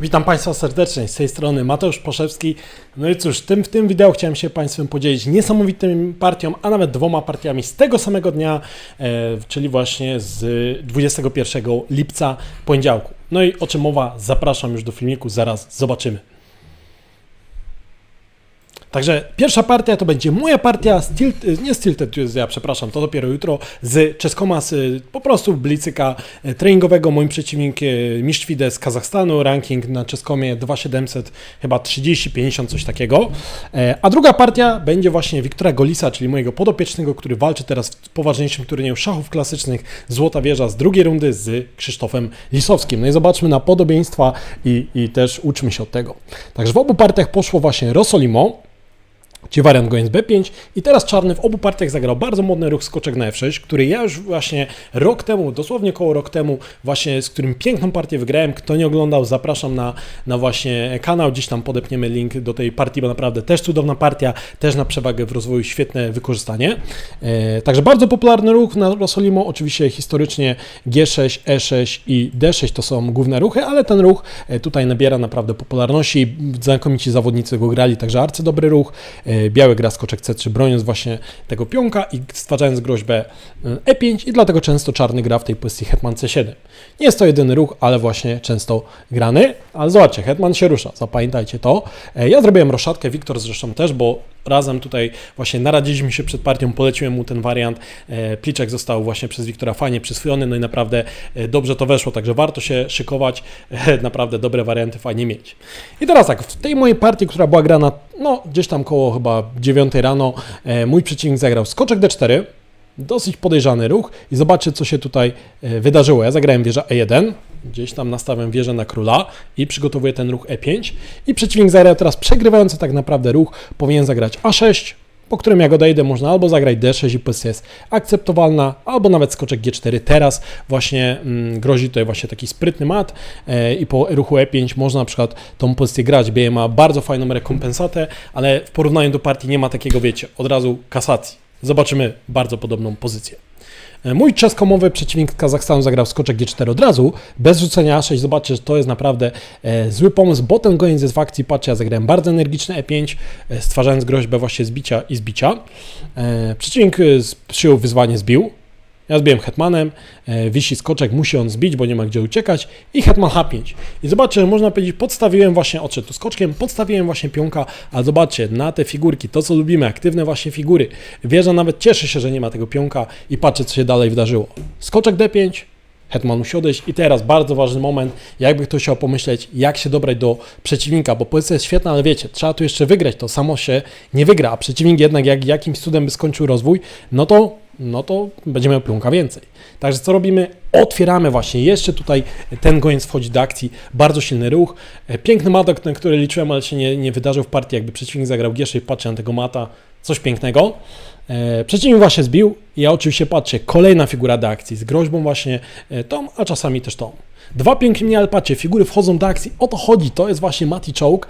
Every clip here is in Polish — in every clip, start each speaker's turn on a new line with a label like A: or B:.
A: Witam Państwa serdecznie, z tej strony Mateusz Poszewski. No i cóż, tym, w tym wideo chciałem się Państwem podzielić niesamowitym partią, a nawet dwoma partiami z tego samego dnia, e, czyli właśnie z 21 lipca, poniedziałku. No i o czym mowa, zapraszam już do filmiku, zaraz zobaczymy. Także pierwsza partia to będzie moja partia, z tilt, nie z Tilted Tuesday, ja przepraszam, to dopiero jutro, z Czeskoma, z po prostu blicyka e, treningowego. Moim przeciwnikiem Mistrz z Kazachstanu, ranking na Czeskomie 2700, chyba 30-50, coś takiego. E, A druga partia będzie właśnie Wiktora Golisa, czyli mojego podopiecznego, który walczy teraz w poważniejszym turnieju szachów klasycznych Złota Wieża z drugiej rundy z Krzysztofem Lisowskim. No i zobaczmy na podobieństwa i, i też uczmy się od tego. Także w obu partiach poszło właśnie Rosolimo, Czyli wariant goniec B5 i teraz czarny w obu partiach zagrał bardzo modny ruch skoczek na F6, który ja już właśnie rok temu, dosłownie koło rok temu, właśnie z którym piękną partię wygrałem. Kto nie oglądał, zapraszam na, na właśnie kanał, gdzieś tam podepniemy link do tej partii, bo naprawdę też cudowna partia, też na przewagę w rozwoju świetne wykorzystanie. E, także bardzo popularny ruch na Rosolimo, oczywiście historycznie G6, E6 i D6 to są główne ruchy, ale ten ruch e, tutaj nabiera naprawdę popularności, znakomici zawodnicy go grali, także arcy dobry ruch. E, Biały gra skoczek C3, broniąc właśnie tego pionka i stwarzając groźbę e, E5 i dlatego często czarny gra w tej pozycji hetman C7. Nie jest to jedyny ruch, ale właśnie często grany, ale zobaczcie, hetman się rusza, zapamiętajcie to. E, Ja zrobiłem roszadkę, Wiktor zresztą też, bo razem tutaj właśnie naradziliśmy się przed partią, poleciłem mu ten wariant. E, Pliczek został właśnie przez Wiktora fajnie przyswojony, no i naprawdę e, dobrze to weszło, także warto się szykować, e, naprawdę dobre warianty fajnie mieć. I teraz tak, w tej mojej partii, która była grana, no gdzieś tam koło chyba 9 rano, mój przeciwnik zagrał skoczek D4, dosyć podejrzany ruch i zobaczcie, co się tutaj wydarzyło. Ja zagrałem wieża E1, gdzieś tam nastawiam wieżę na króla i przygotowuję ten ruch E5 i przeciwnik zagrał teraz przegrywający tak naprawdę ruch, powinien zagrać A6, po którym jak odejdę można albo zagrać D6 i pozycja jest akceptowalna, albo nawet skoczek G4. Teraz właśnie mm, grozi tutaj właśnie taki sprytny mat e, i po ruchu E5 można na przykład tą pozycję grać. Bieje ma bardzo fajną rekompensatę, ale w porównaniu do partii nie ma takiego, wiecie, od razu kasacji. Zobaczymy bardzo podobną pozycję. E, Mój czeskomowy przeciwnik z Kazachstanu zagrał skoczek G4 od razu, bez rzucenia A6. Zobaczcie, że to jest naprawdę e, zły pomysł, bo ten goniec jest w akcji. Patrzcie, ja zagrałem bardzo energiczne E5, e, stwarzając groźbę właśnie zbicia i zbicia. Przeciwnik przyjął wyzwanie, zbił. Ja zbiłem hetmanem, e, wisi skoczek, musi on zbić, bo nie ma gdzie uciekać i hetman H5. I zobaczcie, można powiedzieć, podstawiłem właśnie, odszedł tu skoczkiem, podstawiłem właśnie pionka, a zobaczcie, na te figurki, to co lubimy, aktywne właśnie figury. Wieża nawet cieszy się, że nie ma tego pionka i patrzcie, co się dalej wydarzyło. Skoczek D5, Hetman musi odejść i teraz bardzo ważny moment, jakby ktoś chciał pomyśleć, jak się dobrać do przeciwnika, bo pozycja jest świetna, ale wiecie, trzeba tu jeszcze wygrać, to samo się nie wygra, a przeciwnik jednak jak jakimś cudem by skończył rozwój, no to, no to będzie miał pionka więcej. Także co robimy? Otwieramy właśnie, jeszcze tutaj ten goniec wchodzi do akcji, bardzo silny ruch, E, piękny matok, na który liczyłem, ale się nie, nie wydarzył w partii, jakby przeciwnik zagrał G6, patrzę na tego mata, coś pięknego. E, Przeciwnik właśnie zbił i ja oczywiście patrzę, kolejna figura do akcji z groźbą właśnie e, tą, a czasami też tą. Dwa pięknie ale patrzcie, figury wchodzą do akcji, o to chodzi, to jest właśnie Mati Czołg.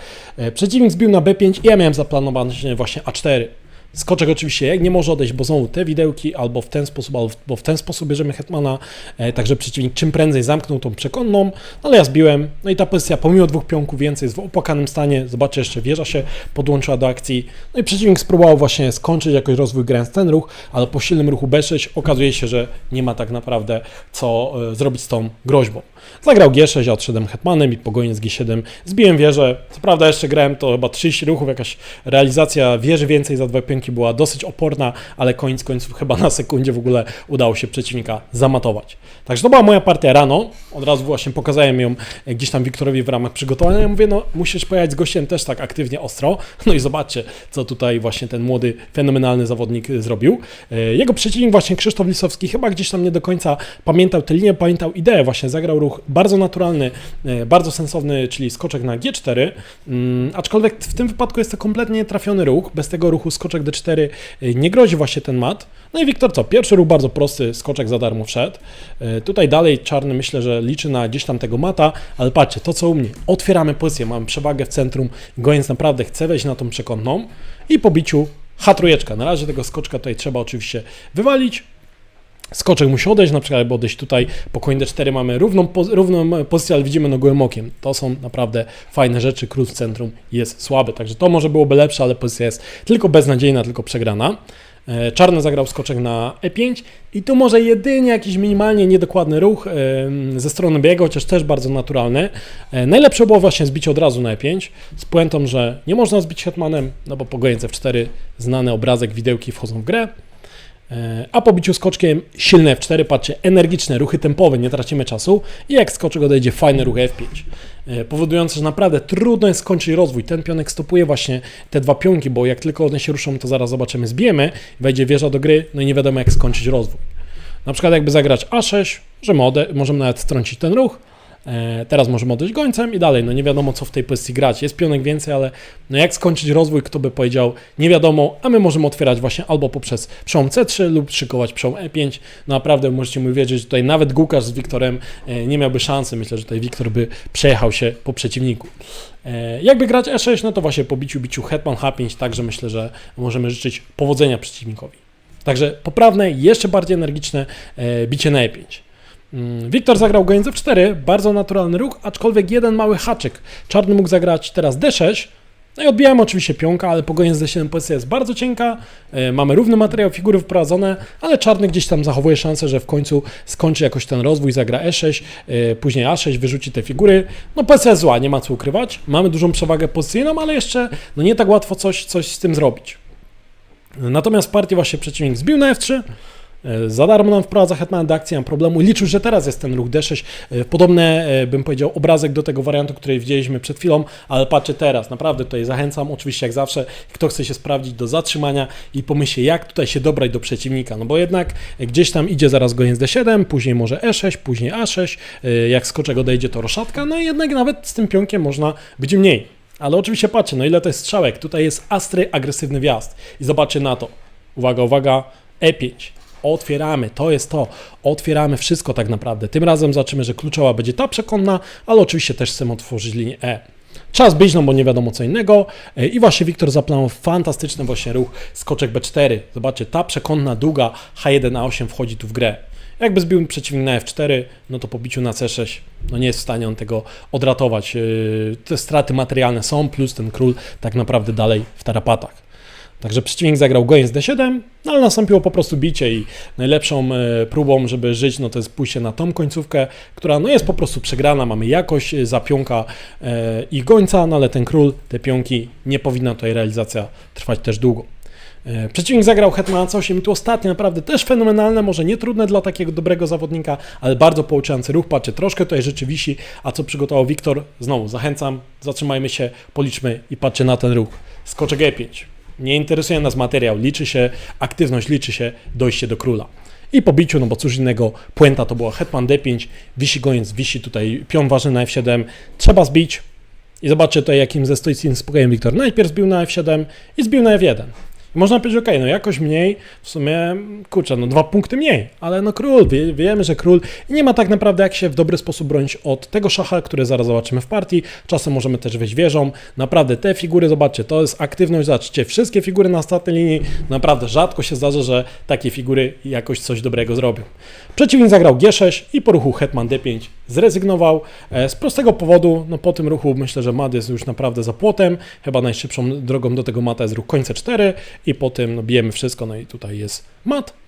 A: Przeciwnik zbił na B5 i ja miałem zaplanowane właśnie A4. Skoczek oczywiście nie może odejść, bo znowu te widełki albo w ten sposób, albo w ten sposób bierzemy hetmana, e, także przeciwnik czym prędzej zamknął tą przekonną, no ale ja zbiłem, no i ta pozycja pomimo dwóch pionków więcej jest w opłakanym stanie, zobaczcie jeszcze wieża się podłączyła do akcji, no i przeciwnik spróbował właśnie skończyć jakoś rozwój grając ten ruch, ale po silnym ruchu B6 okazuje się, że nie ma tak naprawdę co e, zrobić z tą groźbą. Zagrał G6, ja odszedłem hetmanem i po goniec G7 zbiłem wieżę, co prawda jeszcze grałem to chyba 30 ruchów, jakaś realizacja wieży więcej za dwa pionki była dosyć oporna, ale koniec końców chyba na sekundzie w ogóle udało się przeciwnika zamatować. Także to była moja partia rano, od razu właśnie pokazałem ją e, gdzieś tam Wiktorowi w ramach przygotowania, ja mówię, no musisz pojechać z gościem też tak aktywnie ostro, no i zobaczcie, co tutaj właśnie ten młody, fenomenalny zawodnik e, zrobił. E, Jego przeciwnik właśnie Krzysztof Lisowski chyba gdzieś tam nie do końca pamiętał tę linię, pamiętał. Ideę, właśnie zagrał ruch bardzo naturalny, bardzo sensowny, czyli skoczek na G4, mm, aczkolwiek w tym wypadku jest to kompletnie nietrafiony ruch, bez tego ruchu skoczek D4 e, nie grozi właśnie ten mat. No i Wiktor co, pierwszy ruch bardzo prosty, skoczek za darmo wszedł. E, Tutaj dalej czarny myślę, że liczy na gdzieś tam tego mata, ale patrzcie, to co u mnie, otwieramy pozycję, mamy przewagę w centrum, goniec naprawdę chce wejść na tą przekątną i po biciu H3. Na razie tego skoczka tutaj trzeba oczywiście wywalić, skoczek musi odejść, na przykład jakby odejść tutaj po koń d4 mamy równą, równą pozycję, ale widzimy no gołym okiem. To są naprawdę fajne rzeczy, król w centrum jest słaby, także to może byłoby lepsze, ale pozycja jest tylko beznadziejna, tylko przegrana. E, Czarny zagrał skoczek na E5 i tu może jedynie jakiś minimalnie niedokładny ruch e, ze strony biegu, chociaż też bardzo naturalny. E, Najlepsze było właśnie zbicie od razu na E5 z puentą, że nie można zbić hetmanem, no bo po goniec F4 znany obrazek, widełki wchodzą w grę. E, A po biciu skoczkiem silne F4, patrzcie, energiczne ruchy tempowe, nie tracimy czasu i jak skoczek odejdzie, fajny ruch F5. E, Powodujący, że naprawdę trudno jest skończyć rozwój. Ten pionek stopuje właśnie te dwa pionki, bo jak tylko one się ruszą, to zaraz zobaczymy, zbijemy, wejdzie wieża do gry, no i nie wiadomo jak skończyć rozwój. Na przykład jakby zagrać A6, możemy, ode- możemy nawet strącić ten ruch, Teraz możemy odejść gońcem i dalej, no nie wiadomo co w tej pozycji grać. Jest pionek więcej, ale no jak skończyć rozwój, kto by powiedział, nie wiadomo, a my możemy otwierać właśnie albo poprzez przełom C3 lub szykować przełom E5. No naprawdę możecie mi wiedzieć, że tutaj nawet Gukasz z Wiktorem e, nie miałby szansy. Myślę, że tutaj Wiktor by przejechał się po przeciwniku. E, Jakby grać E6, no to właśnie po biciu, biciu Hetman H5, także myślę, że możemy życzyć powodzenia przeciwnikowi. Także poprawne, jeszcze bardziej energiczne e, bicie na E5. Mm, Wiktor zagrał goniec F4, bardzo naturalny ruch, aczkolwiek jeden mały haczyk. Czarny mógł zagrać teraz D6, no i odbijamy oczywiście pionka, ale po goniec D7 pozycja jest bardzo cienka, e, mamy równy materiał, figury wprowadzone, ale czarny gdzieś tam zachowuje szansę, że w końcu skończy jakoś ten rozwój, zagra E6, e, później A6, wyrzuci te figury. No pozycja zła, nie ma co ukrywać, mamy dużą przewagę pozycyjną, ale jeszcze no nie tak łatwo coś, coś z tym zrobić. Natomiast w partii właśnie przeciwnik zbił na F3, E, Za darmo nam wprowadza Hetman do akcji, nie mam problemu. Liczył, że teraz jest ten ruch D6. E, Podobny, e, bym powiedział, obrazek do tego wariantu, który widzieliśmy przed chwilą, ale patrzę teraz. Naprawdę tutaj zachęcam, oczywiście jak zawsze, kto chce się sprawdzić do zatrzymania i pomyślcie, jak tutaj się dobrać do przeciwnika. No bo jednak gdzieś tam idzie zaraz goniec D7, później może E6, później A6. e, Jak skoczek odejdzie, to roszatka. No i jednak nawet z tym pionkiem można być mniej. Ale oczywiście patrzcie, no ile to jest strzałek. Tutaj jest astry, agresywny wjazd. I zobaczcie na to. Uwaga, uwaga, E5. Otwieramy, to jest to. Otwieramy wszystko tak naprawdę. Tym razem zobaczymy, że kluczowa będzie ta przekonna, ale oczywiście też chcemy otworzyć linię E. Czas być, no bo nie wiadomo co innego. E, I właśnie Wiktor zaplanował fantastyczny właśnie ruch skoczek B4. Zobaczcie, ta przekonna długa H1 A8 wchodzi tu w grę. Jakby zbił przeciwnik na F4, no to po biciu na C6, no nie jest w stanie on tego odratować. Yy, Te straty materialne są, plus ten król tak naprawdę dalej w tarapatach. Także przeciwnik zagrał goniec D7, no ale nastąpiło po prostu bicie i najlepszą e, próbą, żeby żyć, no to jest pójście na tą końcówkę, która no jest po prostu przegrana, mamy jakość e, za pionka e, i gońca, no ale ten król, te pionki, nie powinna tutaj realizacja trwać też długo. Przeciwnik zagrał Hetmana C8 i tu ostatnie naprawdę też fenomenalne, może nie trudne dla takiego dobrego zawodnika, ale bardzo pouczający ruch. Patrzcie, troszkę tutaj rzeczy wisi, a co przygotował Wiktor? Znowu zachęcam, zatrzymajmy się, policzmy i patrzcie na ten ruch. Skoczek E5. Nie interesuje nas materiał, liczy się aktywność, liczy się dojście do króla. I po biciu, no bo cóż innego, puenta to była hetman D5, wisi goniec, wisi tutaj pion ważny na F7, trzeba zbić. I zobaczcie tutaj, jakim ze stoickim spokojem Wiktor najpierw zbił na F7 i zbił na F1. Można powiedzieć, okej, no jakoś mniej, w sumie, kurczę, no dwa punkty mniej, ale no król, wie, wiemy, że król i nie ma tak naprawdę jak się w dobry sposób bronić od tego szacha, który zaraz zobaczymy w partii, czasem możemy też wejść wieżą, naprawdę te figury, zobaczcie, to jest aktywność, zobaczcie, wszystkie figury na ostatniej linii, naprawdę rzadko się zdarza, że takie figury jakoś coś dobrego zrobią. Przeciwnik zagrał G6 i po ruchu hetman D5 zrezygnował. E, z prostego powodu, no po tym ruchu myślę, że mat jest już naprawdę za płotem, chyba najszybszą drogą do tego mata jest ruch końce 4 i po tym no, bijemy wszystko, no i tutaj jest mat.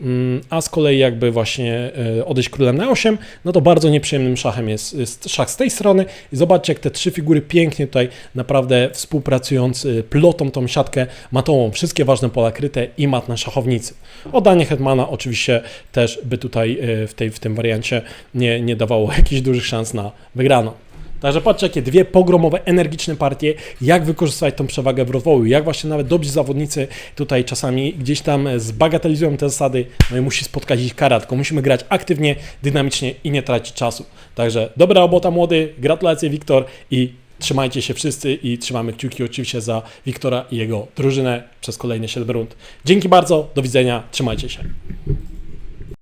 A: Mm, A z kolei jakby właśnie e, odejść królem na 8, no to bardzo nieprzyjemnym szachem jest, jest szach z tej strony i zobaczcie jak te trzy figury pięknie tutaj naprawdę współpracując y, plotą tą siatkę matową, wszystkie ważne pola kryte i mat na szachownicy. Oddanie hetmana oczywiście też by tutaj y, w, tej, w tym wariancie nie, nie dawało jakichś dużych szans na wygraną. Także patrzcie, jakie dwie pogromowe, energiczne partie, jak wykorzystać tą przewagę w rozwoju, jak właśnie nawet dobrzy zawodnicy tutaj czasami gdzieś tam zbagatelizują te zasady, no i musi spotkać ich kara, tylko musimy grać aktywnie, dynamicznie i nie tracić czasu. Także dobra robota młody, gratulacje Wiktor i trzymajcie się wszyscy i trzymamy kciuki oczywiście za Wiktora i jego drużynę przez kolejne 7 rund. Dzięki bardzo, do widzenia, trzymajcie się.